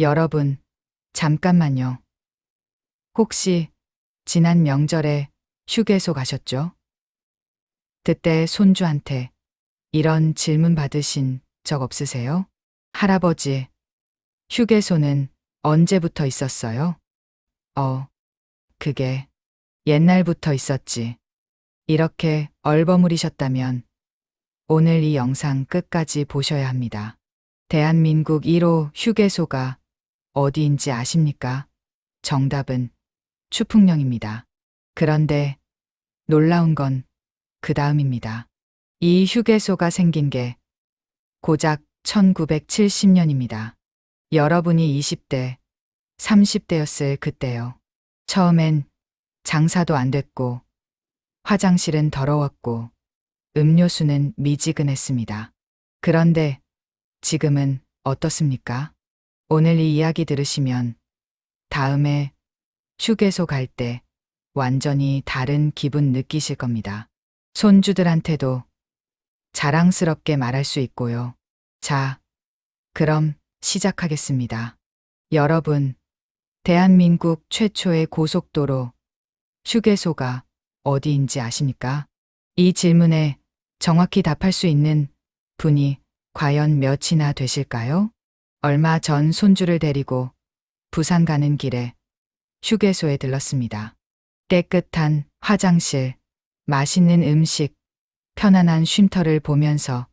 여러분, 잠깐만요. 혹시 지난 명절에 휴게소 가셨죠? 그때 손주한테 이런 질문 받으신 적 없으세요? 할아버지, 휴게소는 언제부터 있었어요? 어, 그게 옛날부터 있었지. 이렇게 얼버무리셨다면 오늘 이 영상 끝까지 보셔야 합니다. 대한민국 1호 휴게소가 어디인지 아십니까? 정답은 추풍령입니다. 그런데 놀라운 건 그 다음입니다. 이 휴게소가 생긴 게 고작 1970년입니다. 여러분이 20대, 30대였을 그때요. 처음엔 장사도 안 됐고, 화장실은 더러웠고, 음료수는 미지근했습니다. 그런데 지금은 어떻습니까? 오늘 이 이야기 들으시면 다음에 휴게소 갈 때 완전히 다른 기분 느끼실 겁니다. 손주들한테도 자랑스럽게 말할 수 있고요. 자, 그럼 시작하겠습니다. 여러분, 대한민국 최초의 고속도로 휴게소가 어디인지 아십니까? 이 질문에 정확히 답할 수 있는 분이 과연 몇이나 되실까요? 얼마 전 손주를 데리고 부산 가는 길에 휴게소에 들렀습니다. 깨끗한 화장실, 맛있는 음식, 편안한 쉼터를 보면서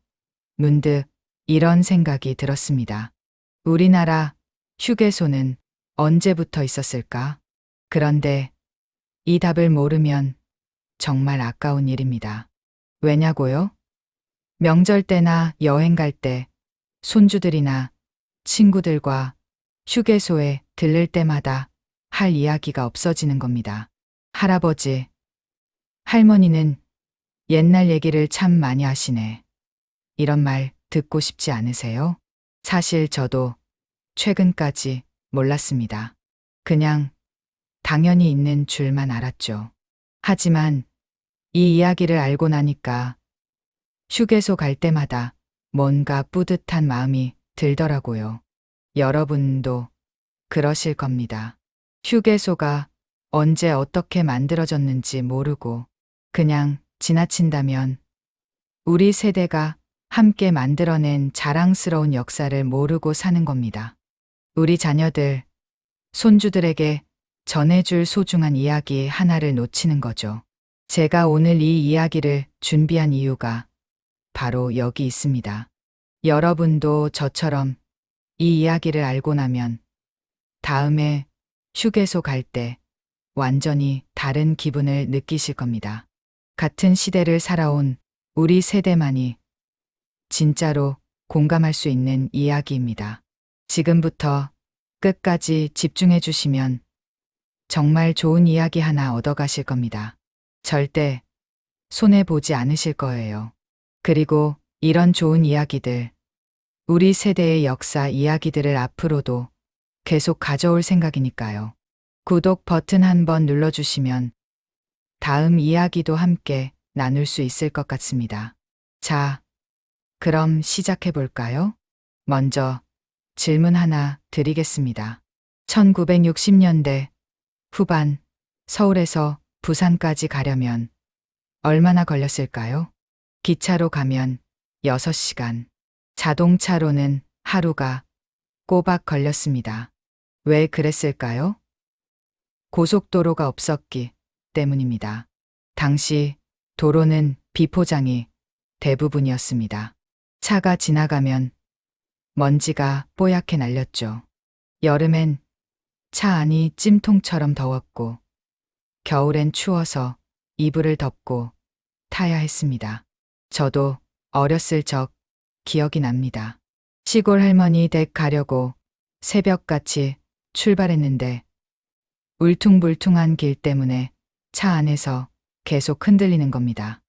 문득 이런 생각이 들었습니다. 우리나라 휴게소는 언제부터 있었을까? 그런데 이 답을 모르면 정말 아까운 일입니다. 왜냐고요? 명절 때나 여행 갈 때 손주들이나 친구들과 휴게소에 들를 때마다 할 이야기가 없어지는 겁니다. 할아버지, 할머니는 옛날 얘기를 참 많이 하시네. 이런 말 듣고 싶지 않으세요? 사실 저도 최근까지 몰랐습니다. 그냥 당연히 있는 줄만 알았죠. 하지만 이 이야기를 알고 나니까 휴게소 갈 때마다 뭔가 뿌듯한 마음이 들더라고요. 여러분도 그러실 겁니다. 휴게소가 언제 어떻게 만들어졌는지 모르고 그냥 지나친다면 우리 세대가 함께 만들어낸 자랑스러운 역사를 모르고 사는 겁니다. 우리 자녀들, 손주들에게 전해줄 소중한 이야기 하나를 놓치는 거죠. 제가 오늘 이 이야기를 준비한 이유가 바로 여기 있습니다. 여러분도 저처럼 이 이야기를 알고 나면 다음에 휴게소 갈 때 완전히 다른 기분을 느끼실 겁니다. 같은 시대를 살아온 우리 세대만이 진짜로 공감할 수 있는 이야기입니다. 지금부터 끝까지 집중해 주시면 정말 좋은 이야기 하나 얻어가실 겁니다. 절대 손해보지 않으실 거예요. 그리고 이런 좋은 이야기들, 우리 세대의 역사 이야기들을 앞으로도 계속 가져올 생각이니까요. 구독 버튼 한 번 눌러주시면 다음 이야기도 함께 나눌 수 있을 것 같습니다. 자, 그럼 시작해 볼까요? 먼저 질문 하나 드리겠습니다. 1960년대 후반 서울에서 부산까지 가려면 얼마나 걸렸을까요? 기차로 가면 6시간, 자동차로는 하루가 꼬박 걸렸습니다. 왜 그랬을까요? 고속도로가 없었기 때문입니다. 당시 도로는 비포장이 대부분이었습니다. 차가 지나가면 먼지가 뽀얗게 날렸죠. 여름엔 차 안이 찜통처럼 더웠고, 겨울엔 추워서 이불을 덮고 타야 했습니다. 저도 어렸을 적 기억이 납니다. 시골 할머니 댁 가려고 새벽같이 출발했는데 울퉁불퉁한 길 때문에 차 안에서 계속 흔들리는 겁니다.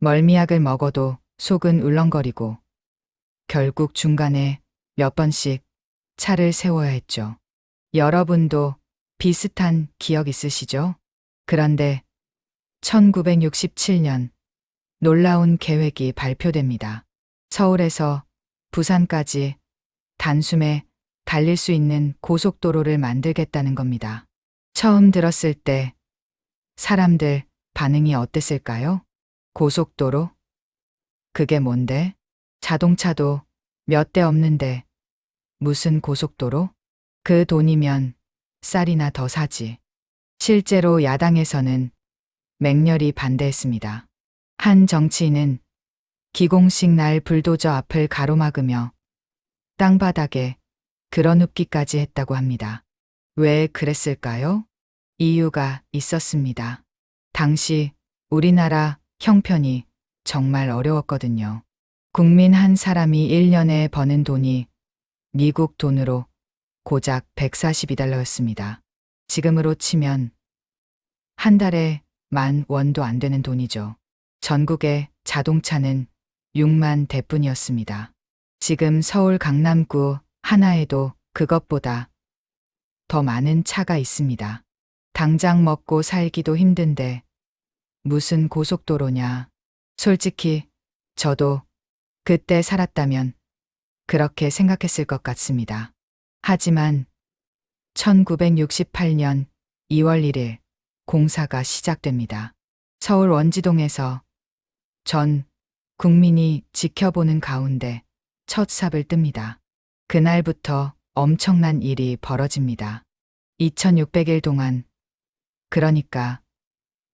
멀미약을 먹어도 속은 울렁거리고 결국 중간에 몇 번씩 차를 세워야 했죠. 여러분도 비슷한 기억 있으시죠? 그런데 1967년 놀라운 계획이 발표됩니다. 서울에서 부산까지 단숨에 달릴 수 있는 고속도로를 만들겠다는 겁니다. 처음 들었을 때 사람들 반응이 어땠을까요? 고속도로? 그게 뭔데? 자동차도 몇 대 없는데 무슨 고속도로? 그 돈이면 쌀이나 더 사지. 실제로 야당에서는 맹렬히 반대했습니다. 한 정치인은 기공식 날 불도저 앞을 가로막으며 땅바닥에 그러눕기까지 했다고 합니다. 왜 그랬을까요? 이유가 있었습니다. 당시 우리나라 형편이 정말 어려웠거든요. 국민 한 사람이 1년에 버는 돈이 미국 돈으로 고작 142달러였습니다. 지금으로 치면 한 달에 만 원도 안 되는 돈이죠. 전국의 자동차는 6만 대뿐이었습니다. 지금 서울 강남구 하나에도 그것보다 더 많은 차가 있습니다. 당장 먹고 살기도 힘든데 무슨 고속도로냐. 솔직히 저도 그때 살았다면 그렇게 생각했을 것 같습니다. 하지만 1968년 2월 1일 공사가 시작됩니다. 서울 원지동에서 전 국민이 지켜보는 가운데 첫 삽을 뜹니다. 그날부터 엄청난 일이 벌어집니다. 2600일 동안, 그러니까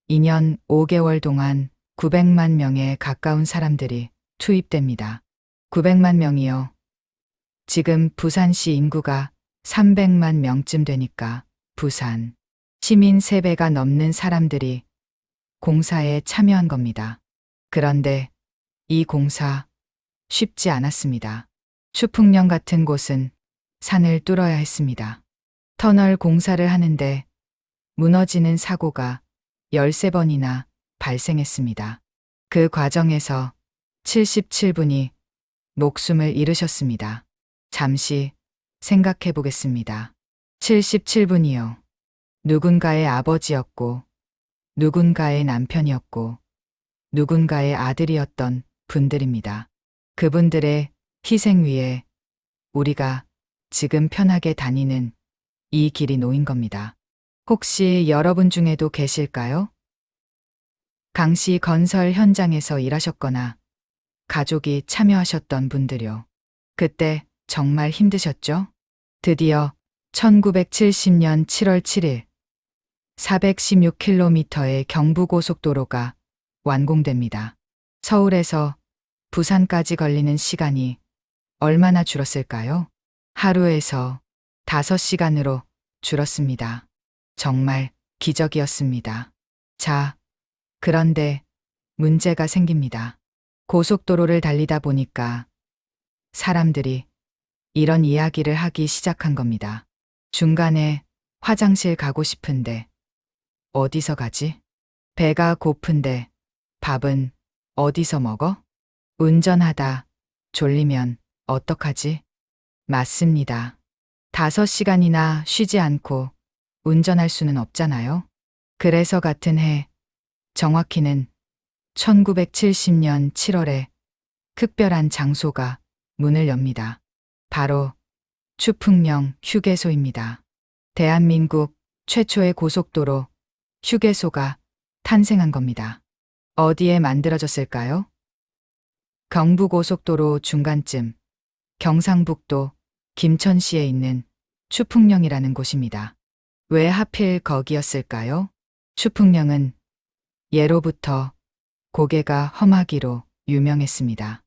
2년 5개월 동안 900만 명에 가까운 사람들이 투입됩니다. 900만 명이요. 지금 부산시 인구가 300만 명쯤 되니까 부산 시민 3배가 넘는 사람들이 공사에 참여한 겁니다. 그런데 이 공사 쉽지 않았습니다. 추풍령 같은 곳은 산을 뚫어야 했습니다. 터널 공사를 하는데 무너지는 사고가 13번이나 발생했습니다. 그 과정에서 77분이 목숨을 잃으셨습니다. 잠시 생각해 보겠습니다. 77분이요. 누군가의 아버지였고, 누군가의 남편이었고, 누군가의 아들이었던 분들입니다. 그분들의 희생 위에 우리가 지금 편하게 다니는 이 길이 놓인 겁니다. 혹시 여러분 중에도 계실까요? 강시 건설 현장에서 일하셨거나 가족이 참여하셨던 분들요. 그때 정말 힘드셨죠? 드디어 1970년 7월 7일 416km의 경부고속도로가 완공됩니다. 서울에서 부산까지 걸리는 시간이 얼마나 줄었을까요? 하루에서 5시간으로 줄었습니다. 정말 기적이었습니다. 자, 그런데 문제가 생깁니다. 고속도로를 달리다 보니까 사람들이 이런 이야기를 하기 시작한 겁니다. 중간에 화장실 가고 싶은데 어디서 가지? 배가 고픈데 밥은 어디서 먹어? 운전하다 졸리면 어떡하지? 맞습니다. 다섯 시간이나 쉬지 않고 운전할 수는 없잖아요. 그래서 같은 해, 정확히는 1970년 7월에 특별한 장소가 문을 엽니다. 바로 추풍령 휴게소입니다. 대한민국 최초의 고속도로 휴게소가 탄생한 겁니다. 어디에 만들어졌을까요? 경부고속도로 중간쯤 경상북도 김천시에 있는 추풍령이라는 곳입니다. 왜 하필 거기였을까요? 추풍령은 예로부터 고개가 험하기로 유명했습니다.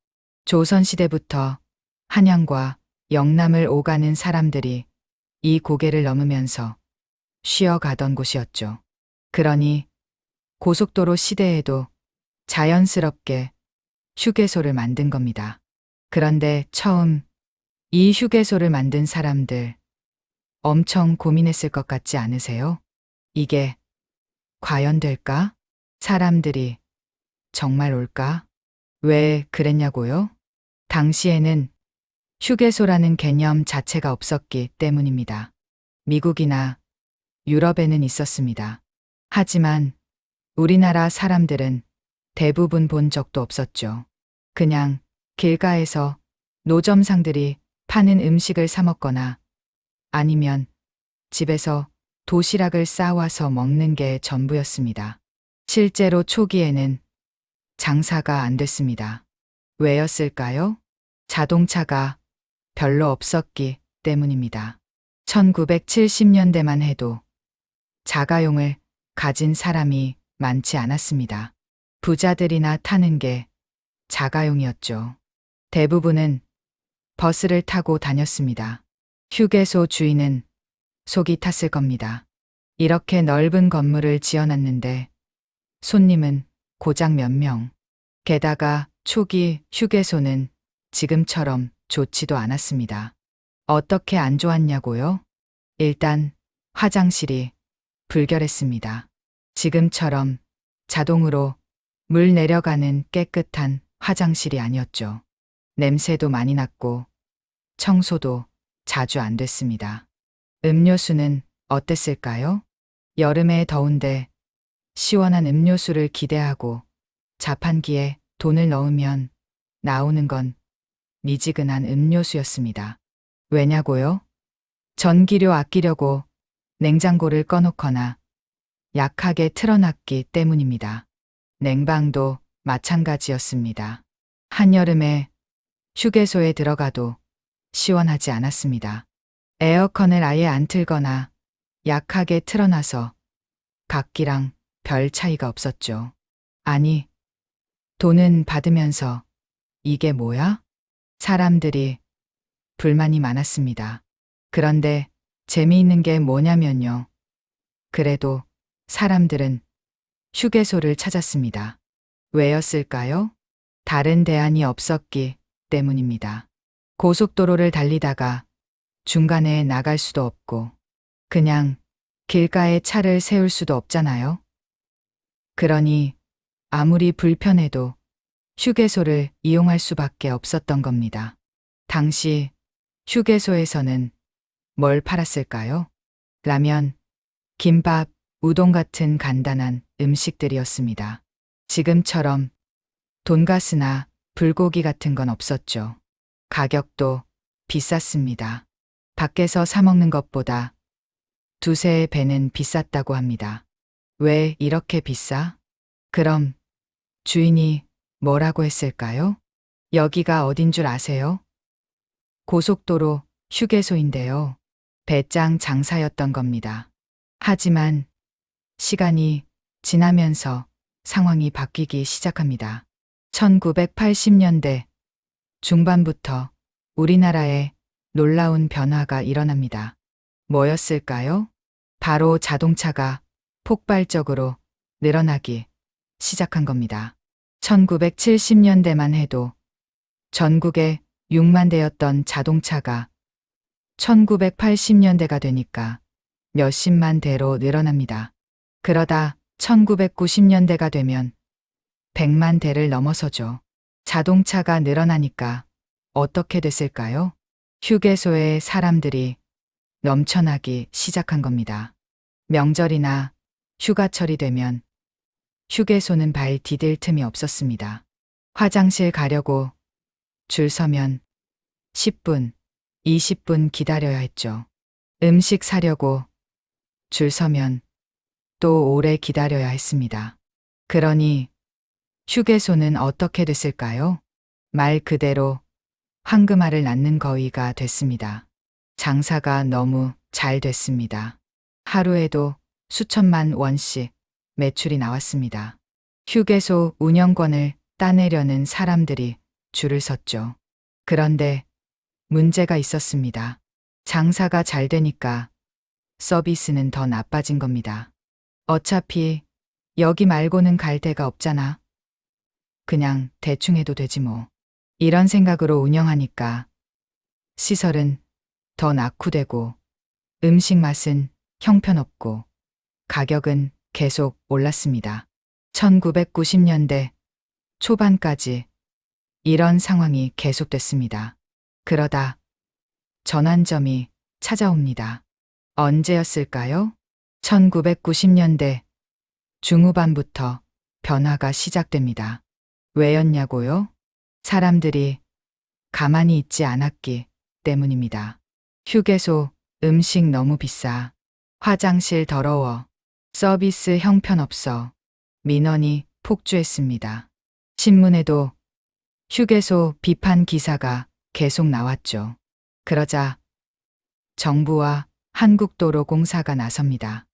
조선시대부터 한양과 영남을 오가는 사람들이 이 고개를 넘으면서 쉬어가던 곳이었죠. 그러니 고속도로 시대에도 자연스럽게 휴게소를 만든 겁니다. 그런데 처음 이 휴게소를 만든 사람들 엄청 고민했을 것 같지 않으세요? 이게 과연 될까? 사람들이 정말 올까? 왜 그랬냐고요? 당시에는 휴게소라는 개념 자체가 없었기 때문입니다. 미국이나 유럽에는 있었습니다. 하지만 우리나라 사람들은 대부분 본 적도 없었죠. 그냥 길가에서 노점상들이 파는 음식을 사 먹거나 아니면 집에서 도시락을 싸와서 먹는 게 전부였습니다. 실제로 초기에는 장사가 안 됐습니다. 왜였을까요? 자동차가 별로 없었기 때문입니다. 1970년대만 해도 자가용을 가진 사람이 많지 않았습니다. 부자들이나 타는 게 자가용이었죠. 대부분은 버스를 타고 다녔습니다. 휴게소 주인은 속이 탔을 겁니다. 이렇게 넓은 건물을 지어놨는데 손님은 고작 몇 명. 게다가 초기 휴게소는 지금처럼 좋지도 않았습니다. 어떻게 안 좋았냐고요? 일단 화장실이 불결했습니다. 지금처럼 자동으로 물 내려가는 깨끗한 화장실이 아니었죠. 냄새도 많이 났고 청소도 자주 안 됐습니다. 음료수는 어땠을까요? 여름에 더운데 시원한 음료수를 기대하고 자판기에 돈을 넣으면 나오는 건 미지근한 음료수였습니다. 왜냐고요? 전기료 아끼려고 냉장고를 꺼놓거나 약하게 틀어놨기 때문입니다. 냉방도 마찬가지였습니다. 한여름에 휴게소에 들어가도 시원하지 않았습니다. 에어컨을 아예 안 틀거나 약하게 틀어놔서 각기랑 별 차이가 없었죠. 아니, 돈은 받으면서 이게 뭐야? 사람들이 불만이 많았습니다. 그런데 재미있는 게 뭐냐면요. 그래도 사람들은 휴게소를 찾았습니다. 왜였을까요? 다른 대안이 없었기 때문입니다. 고속도로를 달리다가 중간에 나갈 수도 없고 그냥 길가에 차를 세울 수도 없잖아요. 그러니 아무리 불편해도 휴게소를 이용할 수밖에 없었던 겁니다. 당시 휴게소에서는 뭘 팔았을까요? 라면, 김밥, 우동 같은 간단한 음식들이었습니다. 지금처럼 돈가스나 불고기 같은 건 없었죠. 가격도 비쌌습니다. 밖에서 사먹는 것보다 두세 배는 비쌌다고 합니다. 왜 이렇게 비싸? 그럼 주인이 뭐라고 했을까요? 여기가 어딘 줄 아세요? 고속도로 휴게소인데요. 배짱 장사였던 겁니다. 하지만 시간이 지나면서 상황이 바뀌기 시작합니다. 1980년대 중반부터 우리나라에 놀라운 변화가 일어납니다. 뭐였을까요? 바로 자동차가 폭발적으로 늘어나기 시작한 겁니다. 1970년대만 해도 전국에 6만 대였던 자동차가 1980년대가 되니까 몇십만 대로 늘어납니다. 그러다 1990년대가 되면 100만 대를 넘어서죠. 자동차가 늘어나니까 어떻게 됐을까요? 휴게소에 사람들이 넘쳐나기 시작한 겁니다. 명절이나 휴가철이 되면 휴게소는 발 디딜 틈이 없었습니다. 화장실 가려고 줄 서면 10분, 20분 기다려야 했죠. 음식 사려고 줄 서면 또 오래 기다려야 했습니다. 그러니 휴게소는 어떻게 됐을까요? 말 그대로 황금알을 낳는 거위가 됐습니다. 장사가 너무 잘 됐습니다. 하루에도 수천만 원씩 매출이 나왔습니다. 휴게소 운영권을 따내려는 사람들이 줄을 섰죠. 그런데 문제가 있었습니다. 장사가 잘 되니까 서비스는 더 나빠진 겁니다. 어차피 여기 말고는 갈 데가 없잖아. 그냥 대충 해도 되지 뭐. 이런 생각으로 운영하니까 시설은 더 낙후되고 음식 맛은 형편없고 가격은 계속 올랐습니다. 1990년대 초반까지 이런 상황이 계속됐습니다. 그러다 전환점이 찾아옵니다. 언제였을까요? 1990년대 중후반부터 변화가 시작됩니다. 왜였냐고요? 사람들이 가만히 있지 않았기 때문입니다. 휴게소 음식 너무 비싸. 화장실 더러워. 서비스 형편없어. 민원이 폭주했습니다. 신문에도 휴게소 비판 기사가 계속 나왔죠. 그러자 정부와 한국도로공사가 나섭니다.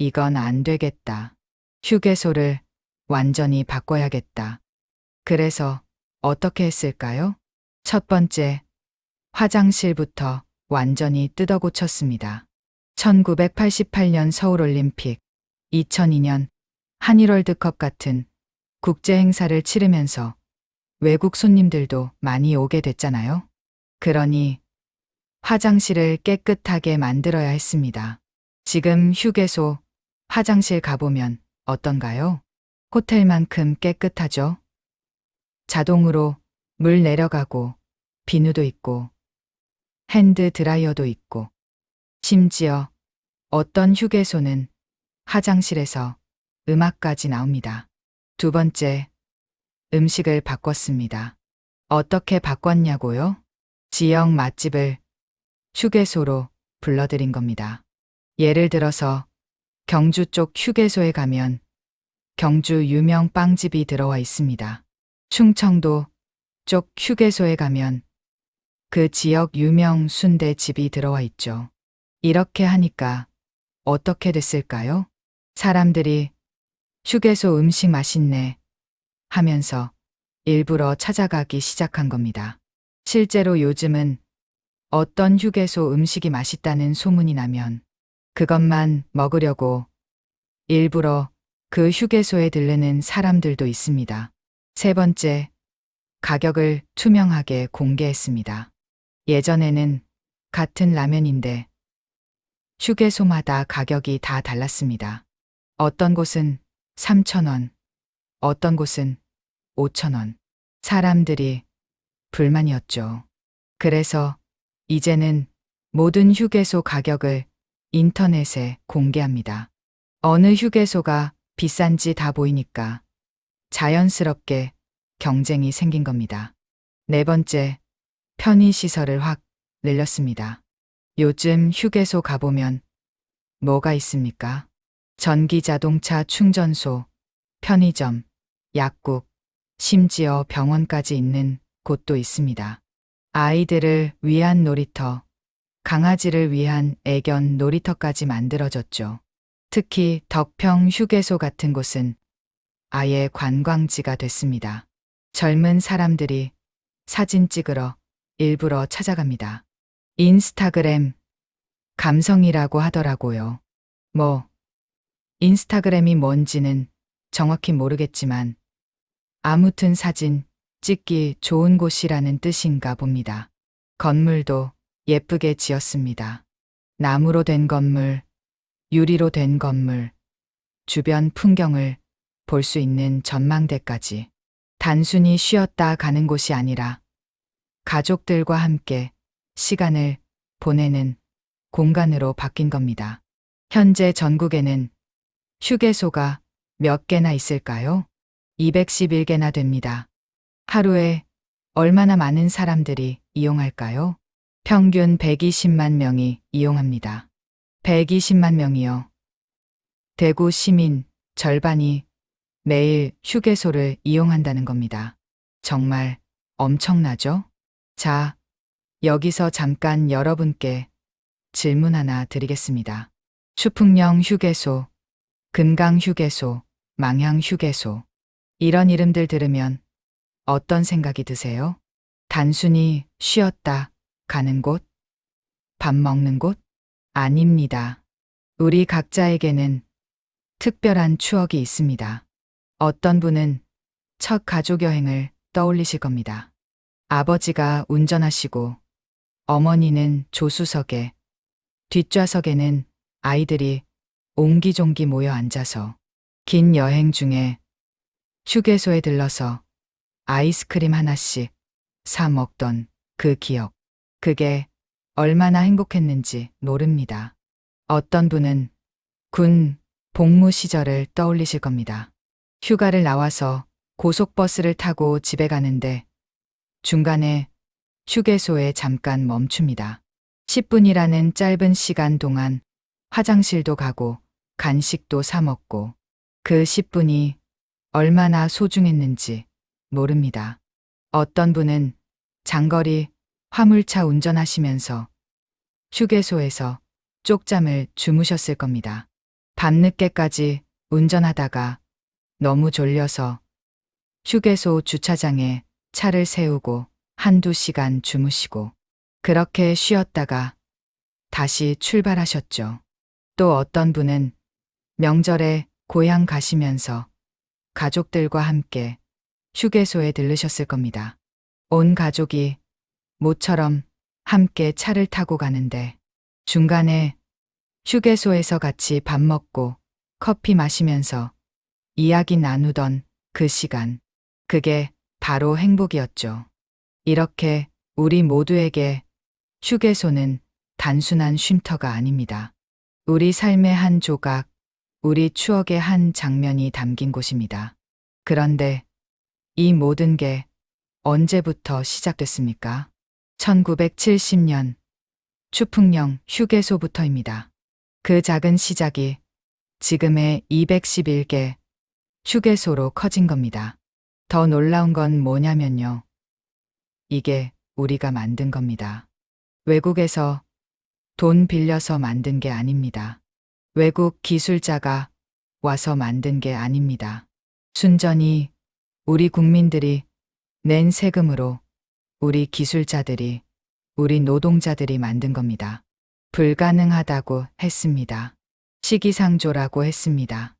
이건 안 되겠다. 휴게소를 완전히 바꿔야겠다. 그래서 어떻게 했을까요? 첫 번째, 화장실부터 완전히 뜯어 고쳤습니다. 1988년 서울올림픽, 2002년 한일월드컵 같은 국제 행사를 치르면서 외국 손님들도 많이 오게 됐잖아요. 그러니 화장실을 깨끗하게 만들어야 했습니다. 지금 휴게소 화장실 가보면 어떤가요? 호텔만큼 깨끗하죠? 자동으로 물 내려가고 비누도 있고 핸드 드라이어도 있고 심지어 어떤 휴게소는 화장실에서 음악까지 나옵니다. 두 번째, 음식을 바꿨습니다. 어떻게 바꿨냐고요? 지역 맛집을 휴게소로 불러들인 겁니다. 예를 들어서 경주 쪽 휴게소에 가면 경주 유명 빵집이 들어와 있습니다. 충청도 쪽 휴게소에 가면 그 지역 유명 순대집이 들어와 있죠. 이렇게 하니까 어떻게 됐을까요? 사람들이 휴게소 음식 맛있네 하면서 일부러 찾아가기 시작한 겁니다. 실제로 요즘은 어떤 휴게소 음식이 맛있다는 소문이 나면 그것만 먹으려고 일부러 그 휴게소에 들르는 사람들도 있습니다. 세 번째, 가격을 투명하게 공개했습니다. 예전에는 같은 라면인데 휴게소마다 가격이 다 달랐습니다. 어떤 곳은 3,000원, 어떤 곳은 5,000원. 사람들이 불만이었죠. 그래서 이제는 모든 휴게소 가격을 인터넷에 공개합니다. 어느 휴게소가 비싼지 다 보이니까 자연스럽게 경쟁이 생긴 겁니다. 네 번째, 편의시설을 확 늘렸습니다. 요즘 휴게소 가보면 뭐가 있습니까? 전기 자동차 충전소, 편의점, 약국, 심지어 병원까지 있는 곳도 있습니다. 아이들을 위한 놀이터, 강아지를 위한 애견 놀이터까지 만들어졌죠. 특히 덕평 휴게소 같은 곳은 아예 관광지가 됐습니다. 젊은 사람들이 사진 찍으러 일부러 찾아갑니다. 인스타그램 감성이라고 하더라고요. 뭐, 인스타그램이 뭔지는 정확히 모르겠지만 아무튼 사진 찍기 좋은 곳이라는 뜻인가 봅니다. 건물도 예쁘게 지었습니다. 나무로 된 건물, 유리로 된 건물, 주변 풍경을 볼 수 있는 전망대까지 단순히 쉬었다 가는 곳이 아니라 가족들과 함께 시간을 보내는 공간으로 바뀐 겁니다. 현재 전국에는 휴게소가 몇 개나 있을까요? 211개나 됩니다. 하루에 얼마나 많은 사람들이 이용할까요? 평균 120만 명이 이용합니다. 120만 명이요. 대구 시민 절반이 매일 휴게소를 이용한다는 겁니다. 정말 엄청나죠? 자, 여기서 잠깐 여러분께 질문 하나 드리겠습니다. 추풍령 휴게소, 금강 휴게소, 망향 휴게소. 이런 이름들 들으면 어떤 생각이 드세요? 단순히 쉬었다 가는 곳? 밥 먹는 곳? 아닙니다. 우리 각자에게는 특별한 추억이 있습니다. 어떤 분은 첫 가족 여행을 떠올리실 겁니다. 아버지가 운전하시고 어머니는 조수석에 뒷좌석에는 아이들이 옹기종기 모여 앉아서 긴 여행 중에 휴게소에 들러서 아이스크림 하나씩 사 먹던 그 기억. 그게 얼마나 행복했는지 모릅니다. 어떤 분은 군 복무 시절을 떠올리실 겁니다. 휴가를 나와서 고속버스를 타고 집에 가는데 중간에 휴게소에 잠깐 멈춥니다. 10분이라는 짧은 시간 동안 화장실도 가고 간식도 사 먹고 그 10분이 얼마나 소중했는지 모릅니다. 어떤 분은 장거리 화물차 운전하시면서 휴게소에서 쪽잠을 주무셨을 겁니다. 밤늦게까지 운전하다가 너무 졸려서 휴게소 주차장에 차를 세우고 한두 시간 주무시고 그렇게 쉬었다가 다시 출발하셨죠. 또 어떤 분은 명절에 고향 가시면서 가족들과 함께 휴게소에 들르셨을 겁니다. 온 가족이 모처럼 함께 차를 타고 가는데 중간에 휴게소에서 같이 밥 먹고 커피 마시면서 이야기 나누던 그 시간. 그게 바로 행복이었죠. 이렇게 우리 모두에게 휴게소는 단순한 쉼터가 아닙니다. 우리 삶의 한 조각, 우리 추억의 한 장면이 담긴 곳입니다. 그런데 이 모든 게 언제부터 시작됐습니까? 1970년 추풍령 휴게소부터입니다. 그 작은 시작이 지금의 211개 휴게소로 커진 겁니다. 더 놀라운 건 뭐냐면요. 이게 우리가 만든 겁니다. 외국에서 돈 빌려서 만든 게 아닙니다. 외국 기술자가 와서 만든 게 아닙니다. 순전히 우리 국민들이 낸 세금으로 우리 기술자들이, 우리 노동자들이 만든 겁니다. 불가능하다고 했습니다. 시기상조라고 했습니다.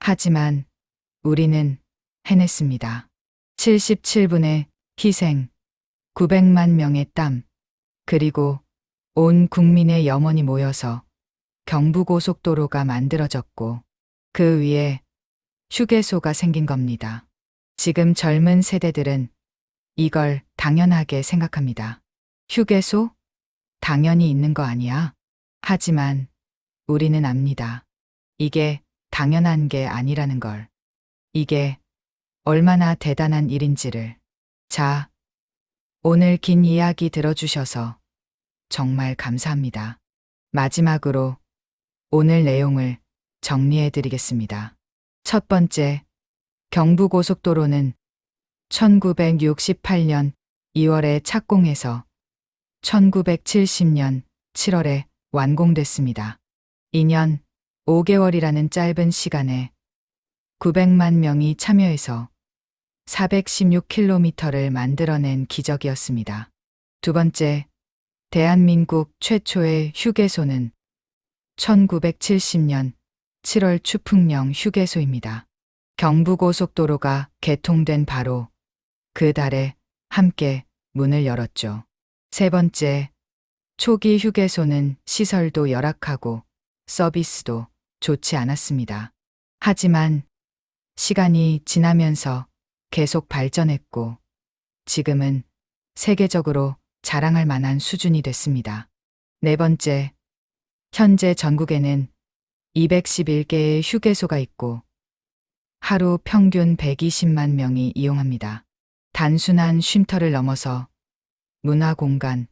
하지만 우리는 해냈습니다. 77분의 희생, 900만 명의 땀, 그리고 온 국민의 염원이 모여서 경부고속도로가 만들어졌고 그 위에 휴게소가 생긴 겁니다. 지금 젊은 세대들은 이걸 당연하게 생각합니다. 휴게소? 당연히 있는 거 아니야? 하지만 우리는 압니다. 이게 당연한 게 아니라는 걸. 이게 얼마나 대단한 일인지를. 자, 오늘 긴 이야기 들어주셔서 정말 감사합니다. 마지막으로 오늘 내용을 정리해 드리겠습니다. 첫 번째, 경부고속도로는 1968년 2월에 착공해서 1970년 7월에 완공됐습니다. 2년 5개월이라는 짧은 시간에 900만 명이 참여해서 416km를 만들어낸 기적이었습니다. 두 번째, 대한민국 최초의 휴게소는 1970년 7월 추풍령 휴게소입니다. 경부고속도로가 개통된 바로 그 달에 함께 문을 열었죠. 세 번째, 초기 휴게소는 시설도 열악하고 서비스도 좋지 않았습니다. 하지만 시간이 지나면서 계속 발전했고 지금은 세계적으로 자랑할 만한 수준이 됐습니다. 네 번째, 현재 전국에는 211개의 휴게소가 있고 하루 평균 120만 명이 이용합니다. 단순한 쉼터를 넘어서 문화 공간,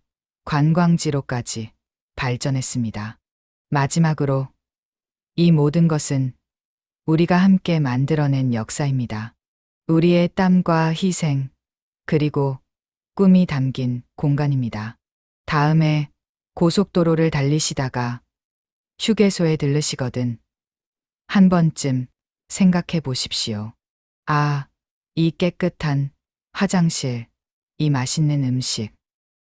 관광지로까지 발전했습니다. 마지막으로 이 모든 것은 우리가 함께 만들어낸 역사입니다. 우리의 땀과 희생, 그리고 꿈이 담긴 공간입니다. 다음에 고속도로를 달리시다가 휴게소에 들르시거든 한 번쯤 생각해 보십시오. 아, 이 깨끗한 화장실, 이 맛있는 음식,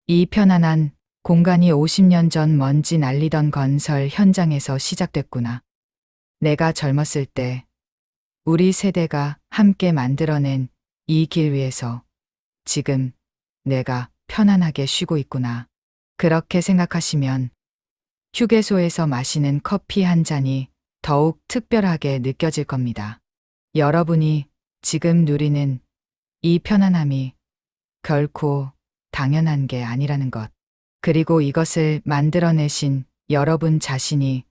이 편안한 공간이 50년 전 먼지 날리던 건설 현장에서 시작됐구나. 내가 젊었을 때 우리 세대가 함께 만들어낸 이 길 위에서 지금 내가 편안하게 쉬고 있구나. 그렇게 생각하시면 휴게소에서 마시는 커피 한 잔이 더욱 특별하게 느껴질 겁니다. 여러분이 지금 누리는 이 편안함이 결코 당연한 게 아니라는 것. 그리고 이것을 만들어내신 여러분 자신이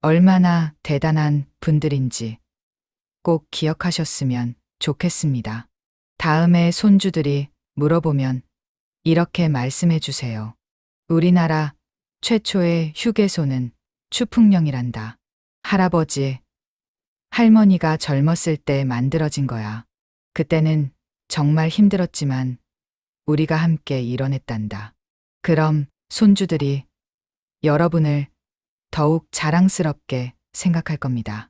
얼마나 대단한 분들인지 꼭 기억하셨으면 좋겠습니다. 다음에 손주들이 물어보면 이렇게 말씀해 주세요. 우리나라 최초의 휴게소는 추풍령이란다. 할아버지, 할머니가 젊었을 때 만들어진 거야. 그때는 정말 힘들었지만 우리가 함께 이뤄냈단다. 그럼 손주들이 여러분을 더욱 자랑스럽게 생각할 겁니다.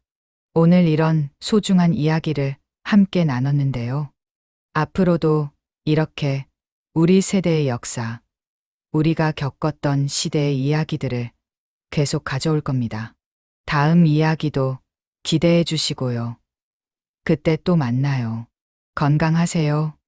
오늘 이런 소중한 이야기를 함께 나눴는데요. 앞으로도 이렇게 우리 세대의 역사, 우리가 겪었던 시대의 이야기들을 계속 가져올 겁니다. 다음 이야기도 기대해 주시고요. 그때 또 만나요. 건강하세요.